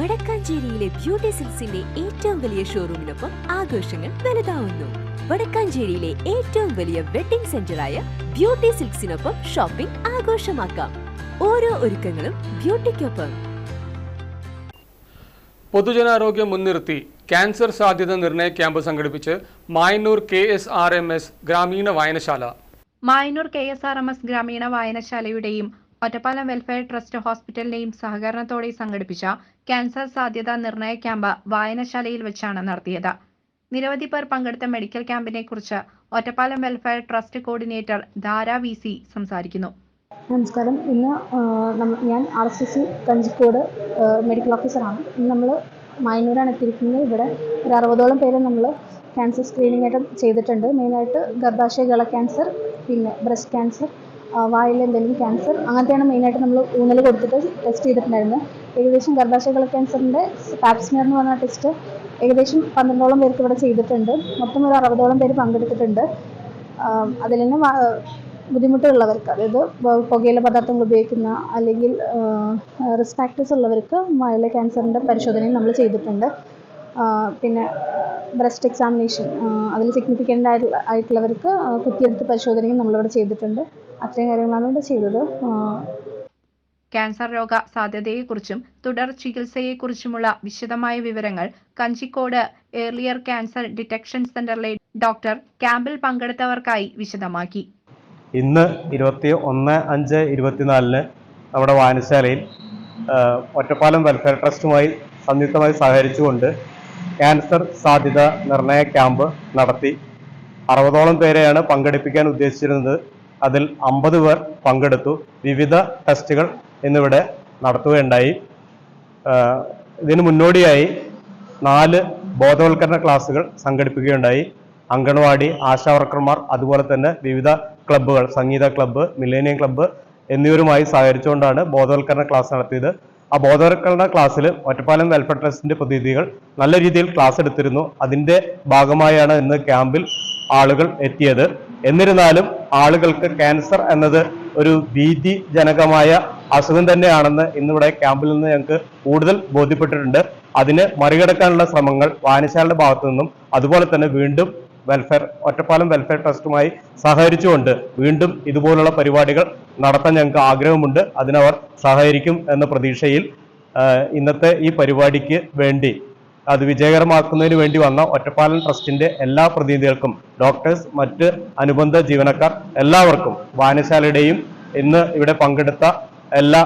വടക്കാഞ്ചേരിയിലെ beauty സിൽസിന്റെ ഏറ്റവും വലിയ ഷോറൂമിനൊപ്പം ആഘോഷങ്ങൾ വലുതാവുന്നു. വടക്കാഞ്ചേരിയിലെ ഏറ്റവും വലിയ വെഡിംഗ് സെന്ററായ ബ്യൂട്ടി സിൽക്സിനൊപ്പം ഷോപ്പിംഗ് ആഘോഷമാക്കാം. ഓരോ ഒരുക്കങ്ങളും ബ്യൂട്ടിക്കൊപ്പം. പൊതുജനാരോഗ്യം മുൻനിർത്തി ക്യാൻസർ സാധ്യത നിർണയ ക്യാമ്പ് സംഘടിപ്പിച്ച് Mayannur K S R M S ഗ്രാമീണ വായനശാല. Mayannur K S R M S ഗ്രാമീണ വായനശാലയുടെയും ഒറ്റപ്പാലം വെൽഫെയർ ട്രസ്റ്റ് ഹോസ്പിറ്റലിന്റെയും സഹകരണത്തോടെ സംഘടിപ്പിച്ച ക്യാൻസർ സാധ്യതാ നിർണയ ക്യാമ്പ് വായനശാലയിൽ വെച്ചാണ് നടത്തിയത്. നിരവധി പേർ പങ്കെടുത്ത മെഡിക്കൽ ക്യാമ്പിനെ കുറിച്ച് Ottapalam welfare trust coordinator Dhara V C സംസാരിക്കുന്നു. നമസ്കാരം. ഇന്ന് ഞാൻ R S S Kanjikode medical ഓഫീസറാണ് നമ്മൾ മൈനൂരാണ് എത്തിയിരിക്കുന്നത്. ഇവിടെ ഒരു അറുപതോളം പേര് നമ്മൾ ക്യാൻസർ സ്ക്രീനിങ് ആയിട്ട് ചെയ്തിട്ടുണ്ട്. മെയിനായിട്ട് ഗർഭാശയ ഗള ക്യാൻസർ പിന്നെ ബ്രസ്റ്റ് ക്യാൻസർ വായിൽ എന്തെങ്കിലും ക്യാൻസർ അങ്ങനത്തെയാണ് മെയിനായിട്ട് നമ്മൾ ഊന്നൽ കൊടുത്തിട്ട് ടെസ്റ്റ് ചെയ്തിട്ടുണ്ടായിരുന്നത് ഏകദേശം ഗർഭാശയ ക്യാൻസറിന്റെ പാപ്സ്മിയർ എന്ന് പറഞ്ഞ ടെസ്റ്റ് ഏകദേശം പന്ത്രണ്ടോളം പേർക്ക് ഇവിടെ ചെയ്തിട്ടുണ്ട്. മൊത്തം ഒരു അറുപതോളം പേര് പങ്കെടുത്തിട്ടുണ്ട്. അതിൽ തന്നെ ബുദ്ധിമുട്ടുള്ളവർക്ക് അതായത് പുകയില പദാർത്ഥങ്ങൾ ഉപയോഗിക്കുന്ന അല്ലെങ്കിൽ റിസ്ക് ഫാക്ടേഴ്സ് ഉള്ളവർക്ക് വായിലെ ക്യാൻസറിന്റെ പരിശോധനയും നമ്മൾ ചെയ്തിട്ടുണ്ട്. പിന്നെ ബ്രസ്റ്റ് എക്സാമിനേഷൻ അതിൽ സിഗ്നിഫിക്കന്റ് ആയിട്ടുള്ള ആയിട്ടുള്ളവർക്ക് കുത്തിയെടുത്ത് പരിശോധനയും നമ്മളിവിടെ ചെയ്തിട്ടുണ്ട്. അത്രയും കാര്യങ്ങളാണ് ഇവിടെ ചെയ്തത്. ക്യാൻസർ രോഗ സാധ്യതയെക്കുറിച്ചും തുടർ ചികിത്സയെക്കുറിച്ചുമുള്ള വിശദമായ വിവരങ്ങൾ കഞ്ചിക്കോട് ഏർലിയർ ക്യാൻസർ ഡിറ്റക്ഷൻ സെന്ററിലെ ഡോക്ടർ ക്യാമ്പിൽ പങ്കെടുത്തവർക്കായി വിശദമാക്കി. ഇന്ന് ഇരുപത്തി ഒന്ന് അഞ്ച് ഇരുപത്തിനാലിന് നമ്മുടെ വായനശാലയിൽ ഒറ്റപ്പാലം വെൽഫെയർ ട്രസ്റ്റുമായി സംയുക്തമായി സഹകരിച്ചുകൊണ്ട് ക്യാൻസർ സാധ്യത നിർണയ ക്യാമ്പ് നടത്തി അറുപതോളം പേരെയാണ് പങ്കെടുപ്പിക്കാൻ ഉദ്ദേശിച്ചിരുന്നത്. അതിൽ അമ്പത് പേർ പങ്കെടുത്തു. വിവിധ ടെസ്റ്റുകൾ എന്നിവിടെ നടത്തുകയുണ്ടായി. ഇതിനു മുന്നോടിയായി നാല് ബോധവൽക്കരണ ക്ലാസുകൾ സംഘടിപ്പിക്കുകയുണ്ടായി. അംഗൻവാടി ആശാ വർക്കർമാർ അതുപോലെ തന്നെ വിവിധ ക്ലബ്ബുകൾ സംഗീത ക്ലബ്ബ് മില്ലേനിയം ക്ലബ്ബ് എന്നിവരുമായി സഹകരിച്ചുകൊണ്ടാണ് ബോധവൽക്കരണ ക്ലാസ് നടത്തിയത്. ആ ബോധവൽക്കരണ ക്ലാസ്സിൽ ഒറ്റപ്പാലം വെൽഫെയർ ട്രസ്റ്റിന്റെ പ്രതിനിധികൾ നല്ല രീതിയിൽ ക്ലാസ് എടുത്തിരുന്നു. അതിന്റെ ഭാഗമായാണ് ഇന്ന് ക്യാമ്പിൽ ആളുകൾ എത്തിയത്. എന്നിരുന്നാലും ആളുകൾക്ക് ക്യാൻസർ എന്നത് ഒരു ഭീതിജനകമായ അസുഖം തന്നെയാണെന്ന് ഇന്നിവിടെ ക്യാമ്പിൽ നിന്ന് ഞങ്ങൾക്ക് കൂടുതൽ ബോധ്യപ്പെട്ടിട്ടുണ്ട്. അതിനെ മറികടക്കാനുള്ള ശ്രമങ്ങൾ വായനശാലയുടെ ഭാഗത്തു നിന്നും അതുപോലെ തന്നെ വീണ്ടും വെൽഫെയർ ഒറ്റപ്പാലം വെൽഫെയർ ട്രസ്റ്റുമായി സഹകരിച്ചുകൊണ്ട് വീണ്ടും ഇതുപോലുള്ള പരിപാടികൾ നടത്താൻ ഞങ്ങൾക്ക് ആഗ്രഹമുണ്ട്. അതിനവർ സഹകരിക്കും എന്ന പ്രതീക്ഷയിൽ ഇന്നത്തെ ഈ പരിപാടിക്ക് വേണ്ടി അത് വിജയകരമാക്കുന്നതിന് വേണ്ടി വന്ന ഒറ്റപ്പാലം ട്രസ്റ്റിന്റെ എല്ലാ പ്രതിനിധികൾക്കും ഡോക്ടേഴ്സ് മറ്റ് അനുബന്ധ ജീവനക്കാർ എല്ലാവർക്കും വായനശാലയുടെയും ഇന്ന് ഇവിടെ പങ്കെടുത്ത എല്ലാ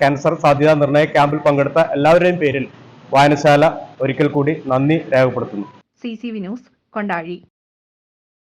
ക്യാൻസർ സാധ്യതാ നിർണയ ക്യാമ്പിൽ പങ്കെടുത്ത എല്ലാവരുടെയും പേരിൽ വായനശാല ഒരിക്കൽ കൂടി നന്ദി രേഖപ്പെടുത്തുന്നു. C C Vinos Kondazhy